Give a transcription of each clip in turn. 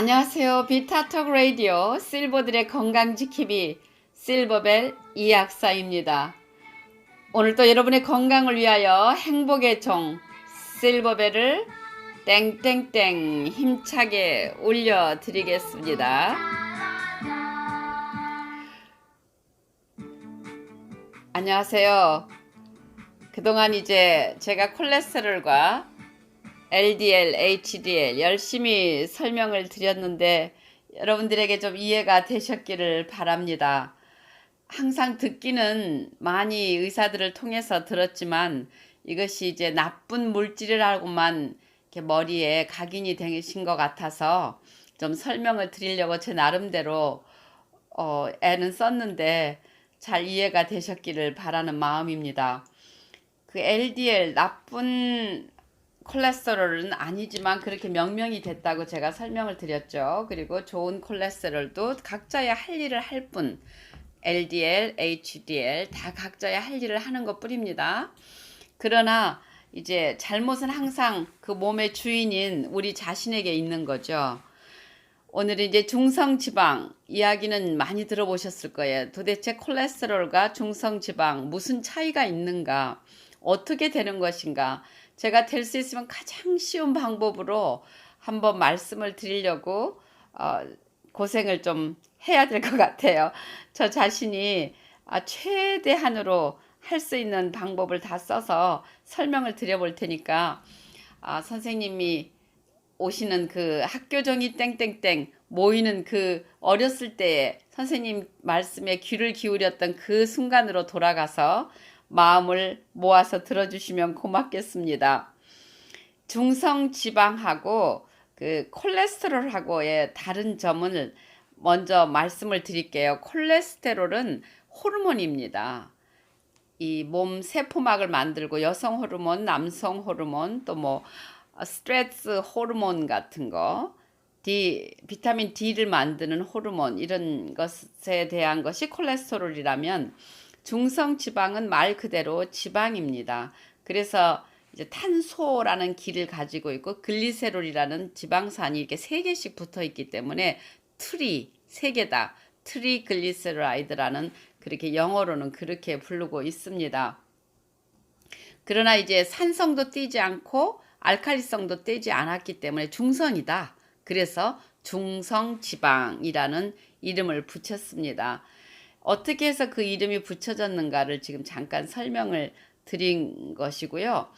안녕하세요. 비타톡 라디오 실버들의 건강 지킴이 실버벨 이약사입니다. 오늘도 여러분의 건강을 위하여 행복의 종 실버벨을 땡땡땡 힘차게 올려드리겠습니다. 안녕하세요. 그동안 이제 제가 콜레스테롤과 LDL, HDL 열심히 설명을 드렸는데 여러분들에게 좀 이해가 되셨기를 바랍니다. 항상 듣기는 많이 의사들을 통해서 들었지만 이것이 이제 나쁜 물질이라고만 이렇게 머리에 각인이 되신 것 같아서 좀 설명을 드리려고 제 나름대로 어, 애는 썼는데 잘 이해가 되셨기를 바라는 마음입니다. 그 LDL 나쁜 콜레스테롤은 아니지만 그렇게 명명이 됐다고 제가 설명을 드렸죠. 그리고 좋은 콜레스테롤도 각자의 할 일을 할 뿐. LDL, HDL 다 각자의 할 일을 하는 것 뿐입니다. 그러나 이제 잘못은 항상 그 몸의 주인인 우리 자신에게 있는 거죠. 오늘은 이제 중성지방 이야기는 많이 들어보셨을 거예요. 도대체 콜레스테롤과 중성지방 무슨 차이가 있는가? 어떻게 되는 것인가? 제가 될 수 있으면 가장 쉬운 방법으로 한번 말씀을 드리려고 어, 고생을 좀 해야 될 것 같아요. 저 자신이 아, 최대한으로 할 수 있는 방법을 다 써서 설명을 드려볼 테니까 아, 선생님이 오시는 그 학교정이 땡땡땡 모이는 그 어렸을 때에 선생님 말씀에 귀를 기울였던 그 순간으로 돌아가서 마음을 모아서 들어주시면 고맙겠습니다. 중성 지방하고 그 콜레스테롤하고의 다른 점을 먼저 말씀을 드릴게요. 콜레스테롤은 호르몬입니다. 이 몸 세포막을 만들고 여성 호르몬, 남성 호르몬, 또 뭐 스트레스 호르몬 같은 거, D, 비타민 D를 만드는 호르몬 이런 것에 대한 것이 콜레스테롤이라면 중성 지방은 말 그대로 지방입니다. 그래서 이제 탄소라는 길을 가지고 있고 글리세롤이라는 지방산이 이렇게 세 개씩 붙어 있기 때문에 트리 세 개다. 트리글리세라이드라는 그렇게 영어로는 그렇게 부르고 있습니다. 그러나 이제 산성도 띄지 않고 알칼리성도 띄지 않았기 때문에 중성이다. 그래서 중성지방이라는 이름을 붙였습니다. 어떻게 해서 그 이름이 붙여졌는가를 지금 잠깐 설명을 드린 것이고요.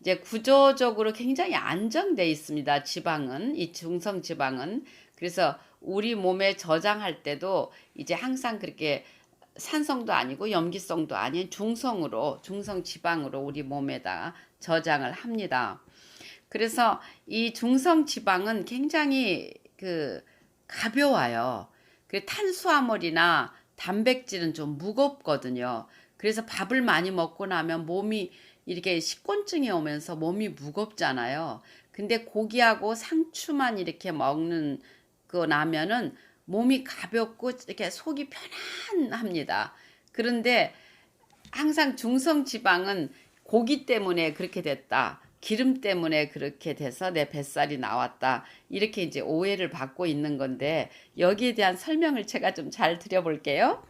이제 구조적으로 굉장히 안정돼 있습니다. 지방은 이 중성 지방은 그래서 우리 몸에 저장할 때도 이제 항상 그렇게 산성도 아니고 염기성도 아닌 중성으로 중성 지방으로 우리 몸에다 저장을 합니다. 그래서 이 중성 지방은 굉장히 그 가벼워요. 그 탄수화물이나 단백질은 좀 무겁거든요. 그래서 밥을 많이 먹고 나면 몸이 이렇게 식곤증이 오면서 몸이 무겁잖아요. 근데 고기하고 상추만 이렇게 먹는 거 나면은 몸이 가볍고 이렇게 속이 편안합니다. 그런데 항상 중성 지방은 고기 때문에 그렇게 됐다. 기름 때문에 그렇게 돼서 내 뱃살이 나왔다. 이렇게 이제 오해를 받고 있는 건데 여기에 대한 설명을 제가 좀 잘 드려볼게요.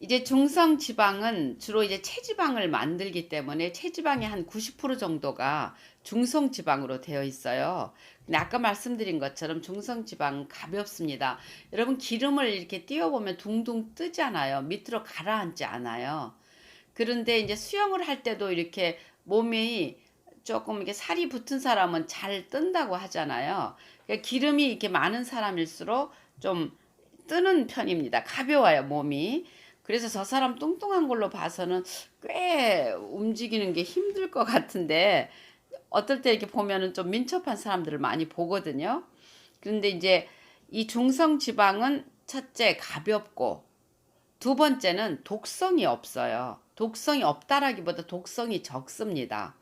이제 중성 지방은 주로 이제 체지방을 만들기 때문에 체지방의 한 90% 정도가 중성 지방으로 되어 있어요. 근데 아까 말씀드린 것처럼 중성 지방 가볍습니다. 여러분 기름을 이렇게 띄워 보면 둥둥 뜨잖아요. 밑으로 가라앉지 않아요. 그런데 이제 수영을 할 때도 이렇게 몸이 조금 이렇게 살이 붙은 사람은 잘 뜬다고 하잖아요. 그러니까 기름이 이렇게 많은 사람일수록 좀 뜨는 편입니다. 가벼워요, 몸이. 그래서 저 사람 뚱뚱한 걸로 봐서는 꽤 움직이는 게 힘들 것 같은데 어떨 때 이렇게 보면은 좀 민첩한 사람들을 많이 보거든요. 그런데 이제 이 중성 지방은 첫째 가볍고 두 번째는 독성이 없어요. 독성이 없다라기보다 독성이 적습니다.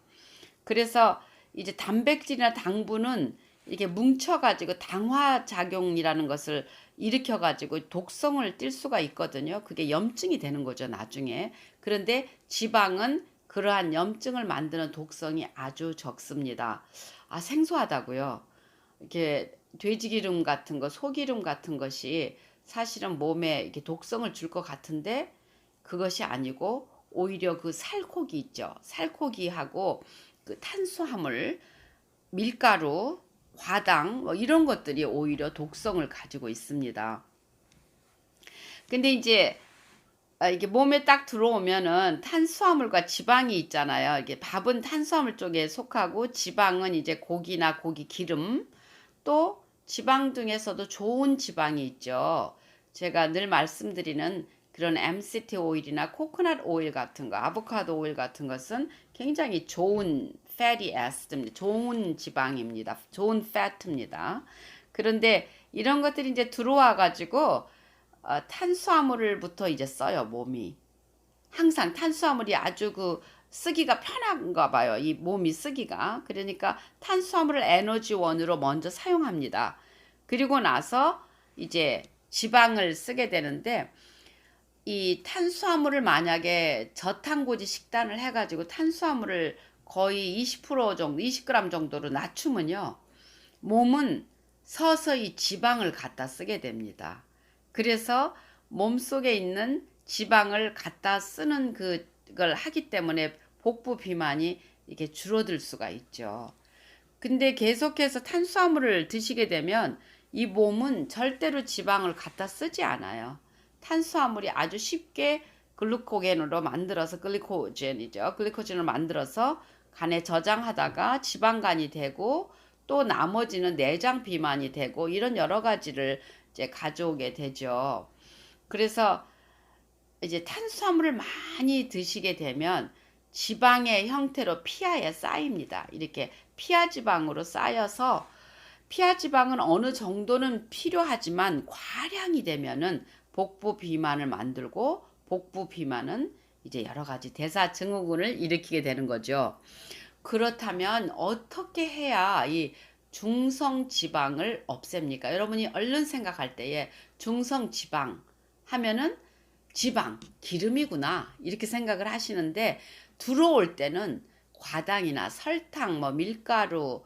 그래서 이제 단백질이나 당분은 이렇게 뭉쳐가지고 당화작용이라는 것을 일으켜가지고 독성을 띨 수가 있거든요. 그게 염증이 되는 거죠, 나중에. 그런데 지방은 그러한 염증을 만드는 독성이 아주 적습니다. 아, 생소하다고요. 이렇게 돼지기름 같은 거, 소기름 같은 것이 사실은 몸에 이렇게 독성을 줄 것 같은데 그것이 아니고 오히려 그 살코기 있죠. 살코기하고 그 탄수화물, 밀가루, 과당 뭐 이런 것들이 오히려 독성을 가지고 있습니다. 근데 이제 아, 이게 몸에 딱 들어오면은 탄수화물과 지방이 있잖아요. 이게 밥은 탄수화물 쪽에 속하고 지방은 이제 고기나 고기 기름 또 지방 중에서도 좋은 지방이 있죠. 제가 늘 말씀드리는 그런 MCT 오일이나 코코넛 오일 같은 거, 아보카도 오일 같은 것은 굉장히 좋은 fatty acid입니다. 좋은 지방입니다. 좋은 fat입니다. 그런데 이런 것들이 이제 들어와 가지고 어, 탄수화물부터 이제 써요, 몸이. 항상 탄수화물이 아주 그 쓰기가 편한가 봐요. 이 몸이 쓰기가. 그러니까 탄수화물을 에너지원으로 먼저 사용합니다. 그리고 나서 이제 지방을 쓰게 되는데 이 탄수화물을 만약에 저탄고지 식단을 해가지고 탄수화물을 거의 20% 정도, 20g 정도로 낮추면요. 몸은 서서히 지방을 갖다 쓰게 됩니다. 그래서 몸속에 있는 지방을 갖다 쓰는 그걸 하기 때문에 복부 비만이 이게 줄어들 수가 있죠. 근데 계속해서 탄수화물을 드시게 되면 이 몸은 절대로 지방을 갖다 쓰지 않아요. 탄수화물이 아주 쉽게 글루코겐으로 만들어서 글리코젠이죠. 글리코젠을 만들어서 간에 저장하다가 지방간이 되고 또 나머지는 내장 비만이 되고 이런 여러 가지를 이제 가져오게 되죠. 그래서 이제 탄수화물을 많이 드시게 되면 지방의 형태로 피하에 쌓입니다. 이렇게 피하 지방으로 쌓여서 피하 지방은 어느 정도는 필요하지만 과량이 되면은 복부 비만을 만들고 복부 비만은 이제 여러 가지 대사 증후군을 일으키게 되는 거죠. 그렇다면 어떻게 해야 이 중성 지방을 없앱니까? 여러분이 얼른 생각할 때에 중성 지방 하면은 지방, 기름이구나. 이렇게 생각을 하시는데 들어올 때는 과당이나 설탕, 뭐 밀가루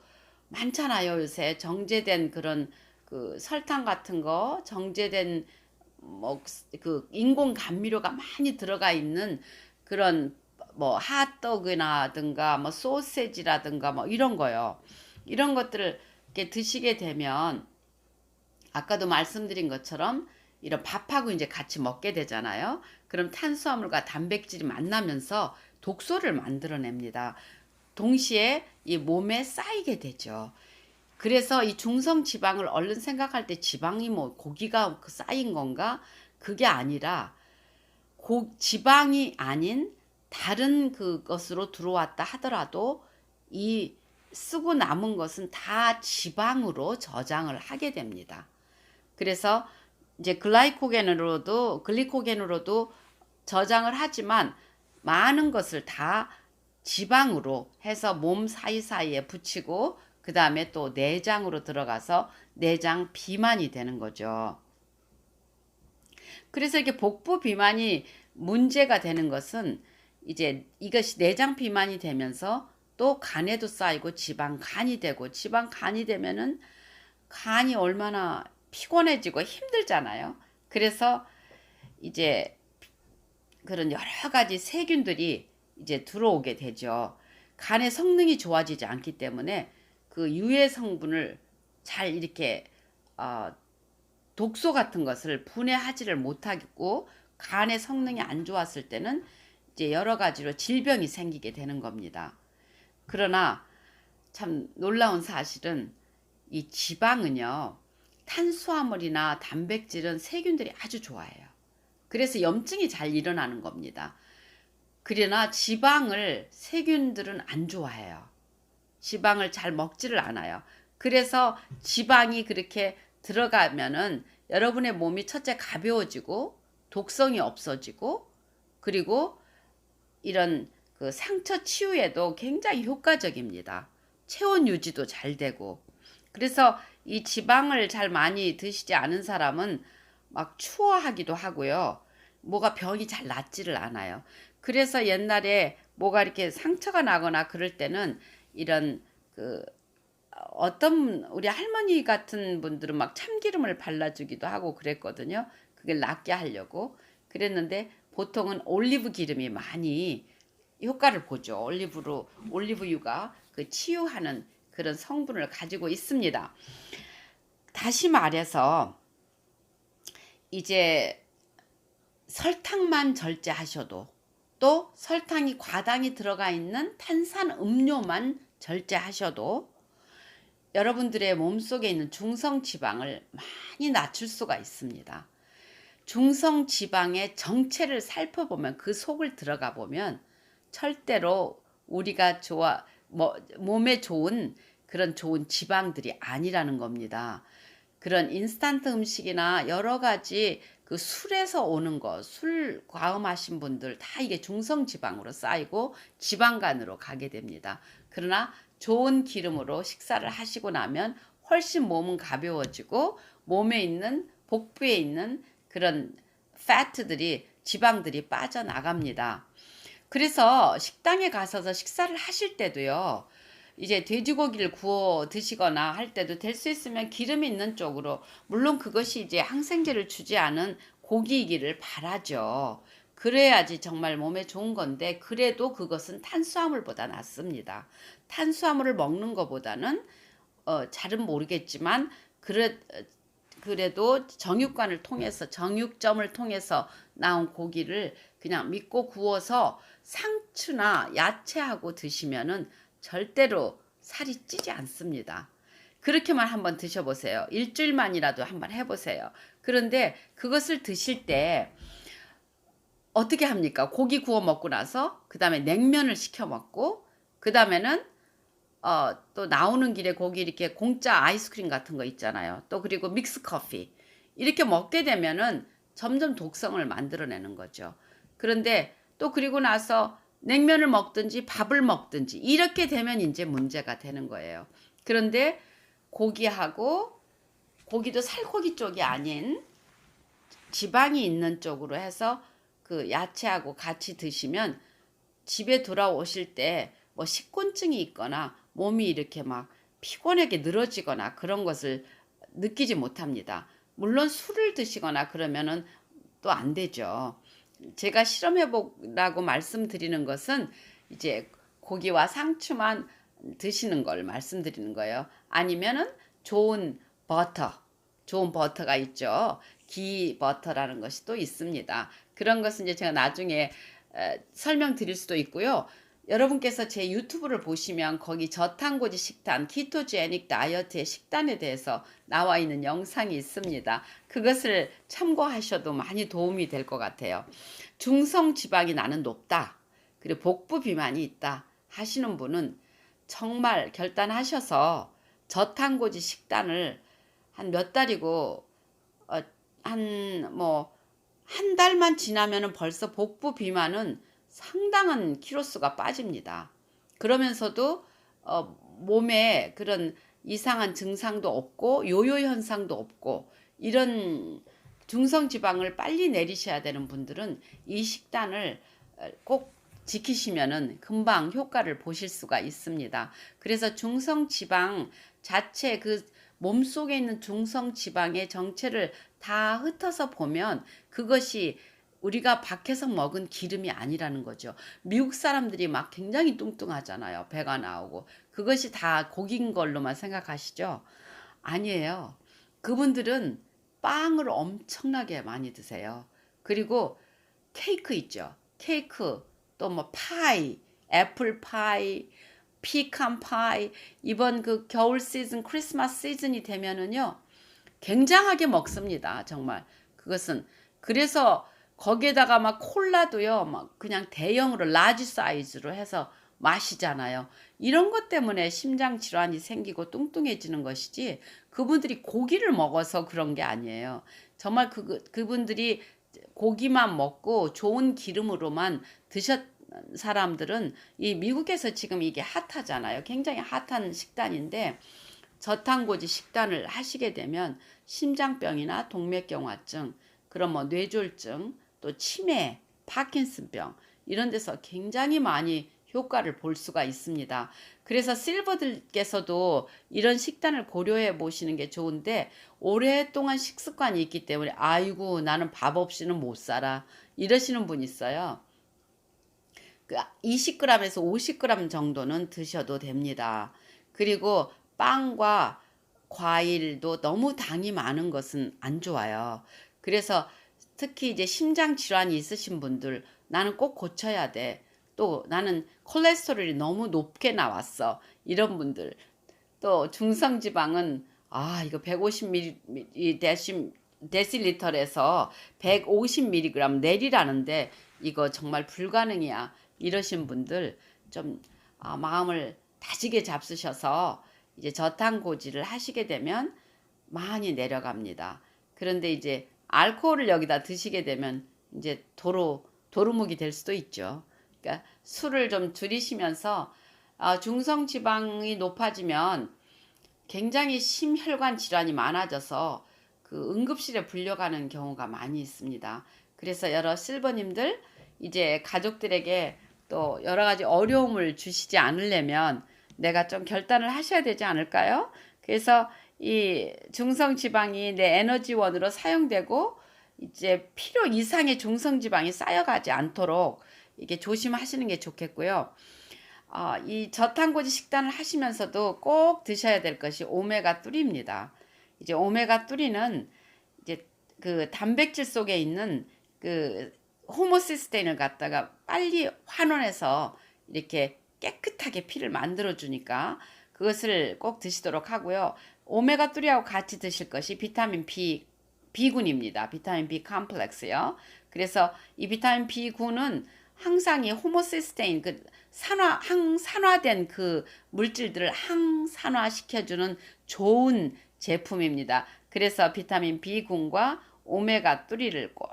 많잖아요. 요새 정제된 그런 그 설탕 같은 거, 정제된 뭐그 인공 감미료가 많이 들어가 있는 그런 뭐 핫도그나든가 뭐 소세지라든가 뭐 이런 거요. 이런 것들을 이렇게 드시게 되면 아까도 말씀드린 것처럼 이런 밥하고 이제 같이 먹게 되잖아요. 그럼 탄수화물과 단백질이 만나면서 독소를 만들어냅니다. 동시에 이 몸에 쌓이게 되죠. 그래서 이 중성 지방을 얼른 생각할 때 지방이 뭐 고기가 그 쌓인 건가? 그게 아니라 고, 지방이 아닌 다른 그것으로 들어왔다 하더라도 이 쓰고 남은 것은 다 지방으로 저장을 하게 됩니다. 그래서 이제 글라이코겐으로도 글리코겐으로도 저장을 하지만 많은 것을 다 지방으로 해서 몸 사이사이에 붙이고 그 다음에 또 내장으로 들어가서 내장 비만이 되는 거죠. 그래서 이게 복부 비만이 문제가 되는 것은 이제 이것이 내장 비만이 되면서 또 간에도 쌓이고 지방 간이 되고 지방 간이 되면은 간이 얼마나 피곤해지고 힘들잖아요. 그래서 이제 그런 여러 가지 세균들이 이제 들어오게 되죠. 간의 성능이 좋아지지 않기 때문에 그 유해 성분을 잘 이렇게 어, 독소 같은 것을 분해하지를 못하고 간의 성능이 안 좋았을 때는 이제 여러 가지로 질병이 생기게 되는 겁니다. 그러나 참 놀라운 사실은 이 지방은요, 탄수화물이나 단백질은 세균들이 아주 좋아해요. 그래서 염증이 잘 일어나는 겁니다. 그러나 지방을 세균들은 안 좋아해요. 지방을 잘 먹지를 않아요. 그래서 지방이 그렇게 들어가면은 여러분의 몸이 첫째 가벼워지고 독성이 없어지고 그리고 이런 그 상처 치유에도 굉장히 효과적입니다. 체온 유지도 잘 되고 그래서 이 지방을 잘 많이 드시지 않은 사람은 막 추워하기도 하고요. 뭐가 병이 잘 낫지를 않아요. 그래서 옛날에 뭐가 이렇게 상처가 나거나 그럴 때는 이런 그 어떤 우리 할머니 같은 분들은 막 참기름을 발라주기도 하고 그랬거든요. 그게 낫게 하려고 그랬는데 보통은 올리브 기름이 많이 효과를 보죠. 올리브로 올리브유가 그 치유하는 그런 성분을 가지고 있습니다. 다시 말해서 이제 설탕만 절제하셔도 또 설탕이 과당이 들어가 있는 탄산 음료만 절제하셔도 여러분들의 몸속에 있는 중성 지방을 많이 낮출 수가 있습니다. 중성 지방의 정체를 살펴보면 그 속을 들어가 보면 절대로 우리가 좋아 뭐, 몸에 좋은 그런 좋은 지방들이 아니라는 겁니다. 그런 인스턴트 음식이나 여러 가지 그 술에서 오는 거, 술 과음하신 분들 다 이게 중성 지방으로 쌓이고 지방간으로 가게 됩니다. 그러나 좋은 기름으로 식사를 하시고 나면 훨씬 몸은 가벼워지고 몸에 있는 복부에 있는 그런 패트들이 지방들이 빠져나갑니다. 그래서 식당에 가셔서 식사를 하실 때도요. 이제 돼지고기를 구워 드시거나 할 때도 될 수 있으면 기름 있는 쪽으로 물론 그것이 이제 항생제를 주지 않은 고기이기를 바라죠. 그래야지 정말 몸에 좋은 건데 그래도 그것은 탄수화물보다 낫습니다. 탄수화물을 먹는 것보다는 어, 잘은 모르겠지만 그래 그래도 정육관을 통해서 정육점을 통해서 나온 고기를 그냥 믿고 구워서 상추나 야채하고 드시면은 절대로 살이 찌지 않습니다. 그렇게만 한번 드셔보세요. 일주일만이라도 한번 해보세요. 그런데 그것을 드실 때 어떻게 합니까? 고기 구워 먹고 나서 그 다음에 냉면을 시켜 먹고 그 다음에는 어, 또 나오는 길에 거기 이렇게 공짜 아이스크림 같은 거 있잖아요. 또 그리고 믹스 커피 이렇게 먹게 되면은 점점 독성을 만들어내는 거죠. 그런데 또 그리고 나서 냉면을 먹든지 밥을 먹든지 이렇게 되면 이제 문제가 되는 거예요. 그런데 고기하고 고기도 살코기 쪽이 아닌 지방이 있는 쪽으로 해서 그 야채하고 같이 드시면 집에 돌아오실 때 뭐 식곤증이 있거나 몸이 이렇게 막 피곤하게 늘어지거나 그런 것을 느끼지 못합니다. 물론 술을 드시거나 그러면은 또 안 되죠. 제가 실험해 보라고 말씀드리는 것은 이제 고기와 상추만 드시는 걸 말씀드리는 거예요. 아니면은 좋은 버터, 좋은 버터가 있죠. 기 버터라는 것이 또 있습니다. 그런 것은 이제 제가 나중에 에, 설명드릴 수도 있고요. 여러분께서 제 유튜브를 보시면 거기 저탄고지 식단, 키토제닉 다이어트의 식단에 대해서 나와 있는 영상이 있습니다. 그것을 참고하셔도 많이 도움이 될 것 같아요. 중성 지방이 나는 높다. 그리고 복부 비만이 있다 하시는 분은 정말 결단하셔서 저탄고지 식단을 한 몇 달이고 어, 한뭐 한 달만 지나면은 벌써 복부 비만은 상당한 키로수가 빠집니다. 그러면서도 어, 몸에 그런 이상한 증상도 없고 요요 현상도 없고 이런 중성 지방을 빨리 내리셔야 되는 분들은 이 식단을 어, 꼭 지키시면은 금방 효과를 보실 수가 있습니다. 그래서 중성 지방 자체 그 몸속에 있는 중성 지방의 정체를 다 흩어서 보면 그것이 우리가 밖에서 먹은 기름이 아니라는 거죠. 미국 사람들이 막 굉장히 뚱뚱하잖아요. 배가 나오고. 그것이 다 고기인 걸로만 생각하시죠? 아니에요. 그분들은 빵을 엄청나게 많이 드세요. 그리고 케이크 있죠. 케이크, 또 뭐 파이, 애플 파이, 피칸 파이. 이번 그 겨울 시즌, 크리스마스 시즌이 되면은요. 굉장하게 먹습니다. 정말. 그것은. 그래서 거기에다가 막 콜라도요, 막 그냥 대형으로 라지 사이즈로 해서 마시잖아요. 이런 것 때문에 심장 질환이 생기고 뚱뚱해지는 것이지 그분들이 고기를 먹어서 그런 게 아니에요. 정말 그 그분들이 고기만 먹고 좋은 기름으로만 드셨 사람들은 이 미국에서 지금 이게 핫하잖아요. 굉장히 핫한 식단인데 저탄고지 식단을 하시게 되면 심장병이나 동맥경화증, 그런 뭐 뇌졸중, 또 치매, 파킨슨병 이런 데서 굉장히 많이 효과를 볼 수가 있습니다. 그래서 실버들께서도 이런 식단을 고려해 보시는 게 좋은데 오랫동안 식습관이 있기 때문에 아이고 나는 밥 없이는 못 살아 이러시는 분 있어요. 그 20g에서 50g 정도는 드셔도 됩니다. 그리고 빵과 과일도 너무 당이 많은 것은 안 좋아요. 그래서 특히 이제 심장 질환이 있으신 분들 나는 꼭 고쳐야 돼. 또 나는 콜레스테롤이 너무 높게 나왔어. 이런 분들. 또 중성 지방은 아, 이거 150ml 데시 데시리터에서 150mg 내리라는데 이거 정말 불가능이야. 이러신 분들 좀 아, 마음을 다지게 잡수셔서 이제 저탄고지를 하시게 되면 많이 내려갑니다. 그런데 이제 알코올을 여기다 드시게 되면 이제 도로 도루묵이 될 수도 있죠. 그러니까 술을 좀 줄이시면서 아, 중성 지방이 높아지면 굉장히 심혈관 질환이 많아져서 그 응급실에 불려가는 경우가 많이 있습니다. 그래서 여러 실버님들 이제 가족들에게 또 여러 가지 어려움을 주시지 않으려면 내가 좀 결단을 하셔야 되지 않을까요? 그래서 이 중성 지방이 내 에너지원으로 사용되고 이제 필요 이상의 중성 지방이 쌓여가지 않도록 이게 조심하시는 게 좋겠고요. 어, 이 저탄고지 식단을 하시면서도 꼭 드셔야 될 것이 오메가 3입니다. 이제 오메가 3는 이제 그 단백질 속에 있는 그 호모시스테인을 갖다가 빨리 환원해서 이렇게 깨끗하게 피를 만들어 주니까 그것을 꼭 드시도록 하고요. 오메가 3하고 같이 드실 것이 비타민 B B군입니다. 비타민 B 컴플렉스요. 그래서 이 비타민 B군은 항상 이 호모시스테인 그 산화 항산화된 그 물질들을 항산화 시켜주는 좋은 제품입니다. 그래서 비타민 B군과 오메가 3를 꼭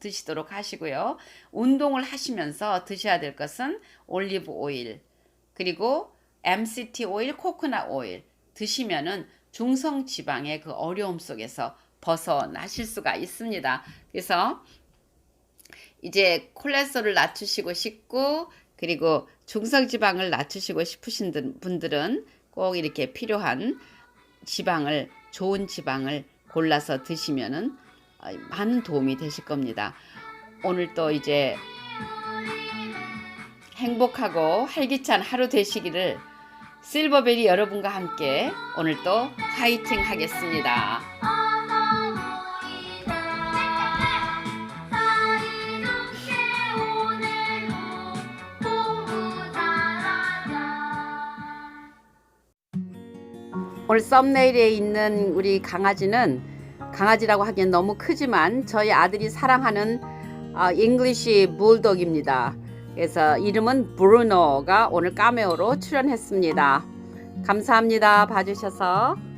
드시도록 하시고요. 운동을 하시면서 드셔야 될 것은 올리브 오일 그리고 MCT 오일, 코코넛 오일 드시면은 중성 지방의 그 어려움 속에서 벗어나실 수가 있습니다. 그래서 이제 콜레스테롤을 낮추시고 싶고 그리고 중성 지방을 낮추시고 싶으신 분들은 꼭 이렇게 필요한 지방을 좋은 지방을 골라서 드시면은 어, 많은 도움이 되실 겁니다. 오늘 또 이제 행복하고 활기찬 하루 되시기를 실버벨이 여러분과 함께 오늘 또 화이팅 하겠습니다. 오늘 썸네일에 있는 우리 강아지는 강아지라고 하기엔 너무 크지만 저희 아들이 사랑하는 어, 잉글리시 불독입니다. 그래서 이름은 브루노가 오늘 카메오로 출연했습니다. 감사합니다. 봐주셔서.